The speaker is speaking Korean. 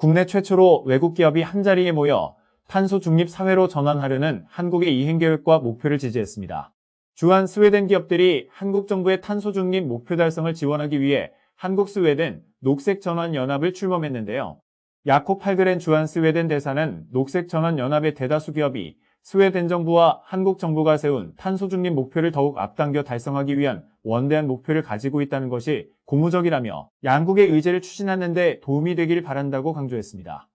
국내 최초로 외국 기업이 한자리에 모여 탄소 중립 사회로 전환하려는 한국의 이행 계획과 목표를 지지했습니다. 주한 스웨덴 기업들이 한국 정부의 탄소 중립 목표 달성을 지원하기 위해 한국 스웨덴 녹색 전환 연합을 출범했는데요. 야코 팔그렌 주한 스웨덴 대사는 녹색 전환 연합의 대다수 기업이 스웨덴 정부와 한국 정부가 세운 탄소 중립 목표를 더욱 앞당겨 달성하기 위한 원대한 목표를 가지고 있다는 것이 고무적이라며 양국의 의제를 추진하는 데 도움이 되길 바란다고 강조했습니다.